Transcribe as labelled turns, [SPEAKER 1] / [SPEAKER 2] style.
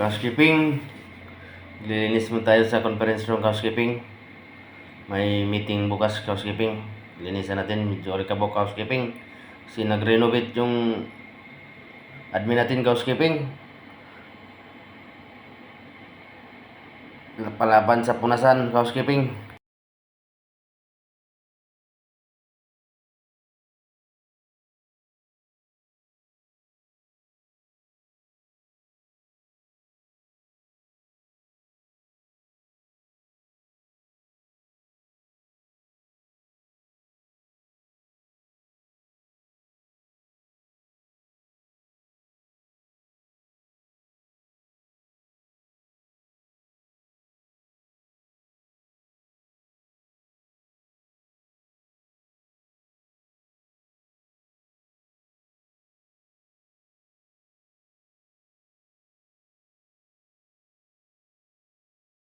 [SPEAKER 1] Housekeeping. Lilinis mo tayo sa conference room housekeeping. May meeting bukas housekeeping. Linisan natin medyo alikabok housekeeping. Kasi nag-renovate yung admin natin housekeeping. Palaban sa punasan housekeeping.